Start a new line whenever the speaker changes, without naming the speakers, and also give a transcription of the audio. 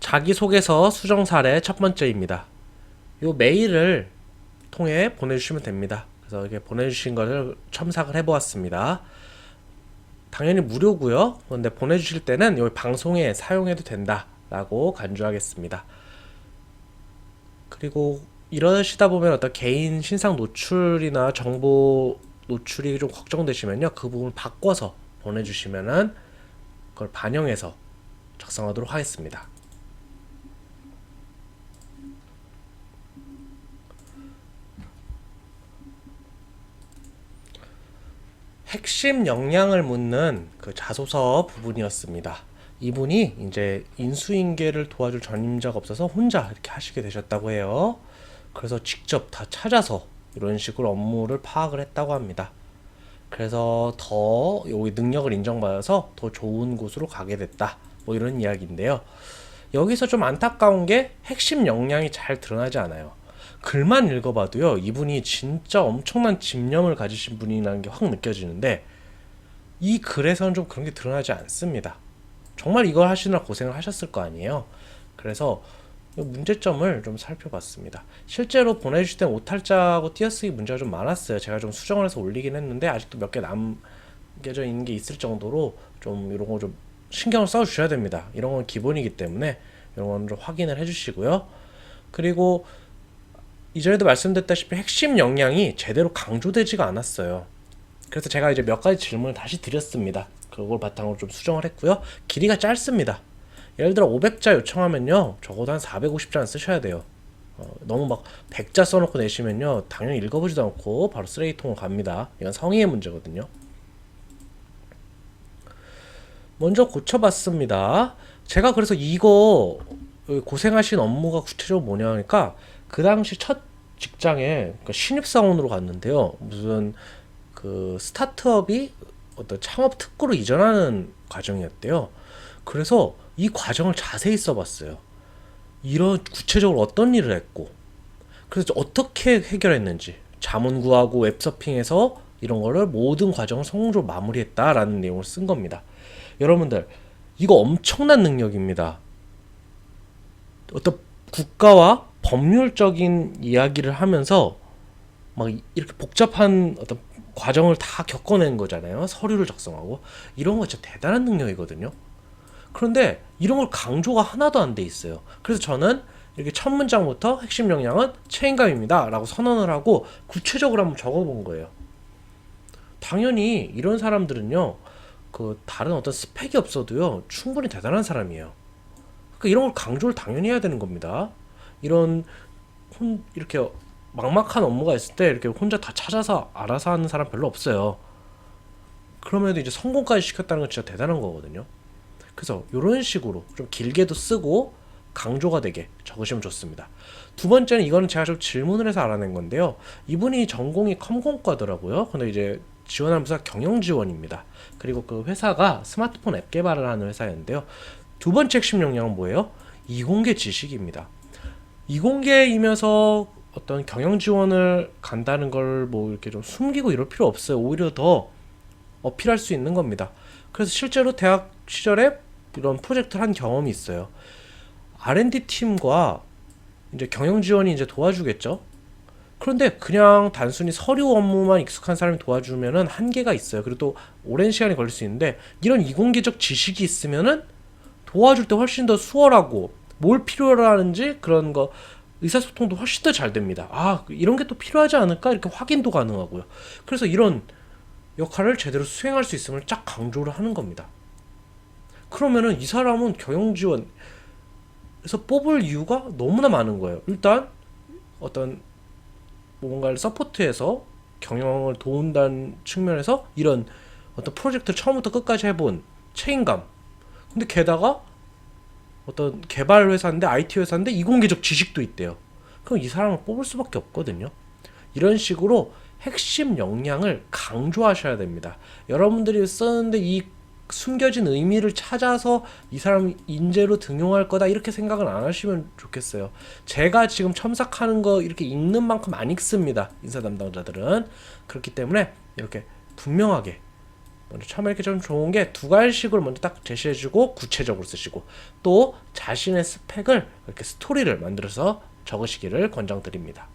자기소개서 수정 사례 첫 번째입니다. 요 메일을 통해 보내주시면 됩니다. 그래서 이렇게 보내주신 것을 첨삭을 해보았습니다. 당연히 무료고요. 그런데 보내주실 때는 이 방송에 사용해도 된다라고 간주하겠습니다. 그리고 이러시다 보면 어떤 개인 신상 노출이나 정보 노출이 좀 걱정되시면요. 그 부분 바꿔서 보내주시면은 그걸 반영해서 작성하도록 하겠습니다. 핵심 역량을 묻는 그 자소서 부분이었습니다. 이분이 이제 인수인계를 도와줄 전임자가 없어서 혼자 이렇게 하시게 되셨다고 해요. 그래서 직접 다 찾아서 이런 식으로 업무를 파악을 했다고 합니다. 그래서 더 여기 능력을 인정받아서 더 좋은 곳으로 가게 됐다. 뭐 이런 이야기인데요. 여기서 좀 안타까운 게 핵심 역량이 잘 드러나지 않아요. 글만 읽어봐도요, 이분이 진짜 엄청난 집념을 가지신 분이라는 게 확 느껴지는데, 이 글에서는 좀 그런 게 드러나지 않습니다. 정말 이걸 하시느라 고생을 하셨을 거 아니에요. 그래서 이 문제점을 좀 살펴봤습니다. 실제로 보내주실 때 오탈자하고 띄어쓰기 문제가 좀 많았어요. 제가 좀 수정을 해서 올리긴 했는데 아직도 몇 개 남겨져 있는 게 있을 정도로 좀 이런 거 좀 신경을 써 주셔야 됩니다. 이런 건 기본이기 때문에 이런 건 좀 확인을 해주시고요. 그리고 이전에도 말씀드렸다시피 핵심 역량이 제대로 강조되지가 않았어요. 그래서 제가 이제 몇 가지 질문을 다시 드렸습니다. 그걸 바탕으로 좀 수정을 했고요. 길이가 짧습니다. 예를 들어 500자 요청하면요. 적어도 한 450자는 쓰셔야 돼요. 어, 너무 막 100자 써놓고 내시면요. 당연히 읽어보지도 않고 바로 쓰레기통으로 갑니다. 이건 성의의 문제거든요. 먼저 고쳐봤습니다. 제가 그래서 이거 고생하신 업무가 구체적으로 뭐냐 하니까 그 당시 첫 직장에 그러니까 신입사원으로 갔는데요. 무슨 그 스타트업이 어떤 창업 특구로 이전하는 과정이었대요. 그래서 이 과정을 자세히 써봤어요. 이런 구체적으로 어떤 일을 했고, 그래서 어떻게 해결했는지, 자문 구하고 웹서핑해서 이런 거를 모든 과정을 성공적으로 마무리했다라는 내용을 쓴 겁니다. 여러분들, 이거 엄청난 능력입니다. 어떤 국가와 법률적인 이야기를 하면서 막 이렇게 복잡한 어떤 과정을 다 겪어낸 거잖아요. 서류를 작성하고 이런 거 진짜 대단한 능력이거든요. 그런데 이런 걸 강조가 하나도 안 돼 있어요. 그래서 저는 이렇게 첫 문장부터 핵심 역량은 책임감입니다라고 선언을 하고 구체적으로 한번 적어본 거예요. 당연히 이런 사람들은요, 그 다른 어떤 스펙이 없어도요 충분히 대단한 사람이에요. 그러니까 이런 걸 강조를 당연히 해야 되는 겁니다. 이런 혼, 이렇게 막막한 업무가 있을 때 이렇게 혼자 다 찾아서 알아서 하는 사람 별로 없어요. 그러면도 이제 성공까지 시켰다는 건 진짜 대단한 거거든요. 그래서 이런 식으로 좀 길게도 쓰고 강조가 되게 적으시면 좋습니다. 두 번째는 이거는 제가 좀 질문을 해서 알아낸 건데요. 이분이 전공이 컴공과더라고요. 근데 이제 지원하는 부서가 경영 지원입니다. 그리고 그 회사가 스마트폰 앱 개발을 하는 회사였는데요. 두 번째 핵심 역량은 뭐예요? 이공계 지식입니다. 이공계이면서 어떤 경영 지원을 간다는 걸 뭐 이렇게 좀 숨기고 이럴 필요 없어요. 오히려 더 어필할 수 있는 겁니다. 그래서 실제로 대학 시절에 이런 프로젝트를 한 경험이 있어요. R&D 팀과 이제 경영 지원이 이제 도와주겠죠. 그런데 그냥 단순히 서류 업무만 익숙한 사람이 도와주면은 한계가 있어요. 그리고 또 오랜 시간이 걸릴 수 있는데 이런 이공계적 지식이 있으면은 도와줄 때 훨씬 더 수월하고 뭘 필요로 하는지 그런 거 의사소통도 훨씬 더 잘 됩니다. 아, 이런 게 또 필요하지 않을까? 이렇게 확인도 가능하고요. 그래서 이런 역할을 제대로 수행할 수 있음을 쫙 강조를 하는 겁니다. 그러면은 이 사람은 경영 지원에서 뽑을 이유가 너무나 많은 거예요. 일단 어떤 뭔가를 서포트해서 경영을 도운다는 측면에서 이런 어떤 프로젝트를 처음부터 끝까지 해본 책임감. 근데 게다가 어떤 개발 회사인데 IT 회사인데 이공계적 지식도 있대요. 그럼 이 사람을 뽑을 수밖에 없거든요. 이런 식으로 핵심 역량을 강조하셔야 됩니다. 여러분들이 쓰는데 이 숨겨진 의미를 찾아서 이 사람 인재로 등용할 거다 이렇게 생각은 안 하시면 좋겠어요. 제가 지금 첨삭하는 거 이렇게 읽는 만큼 안 읽습니다. 인사 담당자들은 그렇기 때문에 이렇게 분명하게 먼저 처음에 이렇게 좀 좋은 게 두 가지씩을 먼저 딱 제시해주고 구체적으로 쓰시고 또 자신의 스펙을 이렇게 스토리를 만들어서 적으시기를 권장드립니다.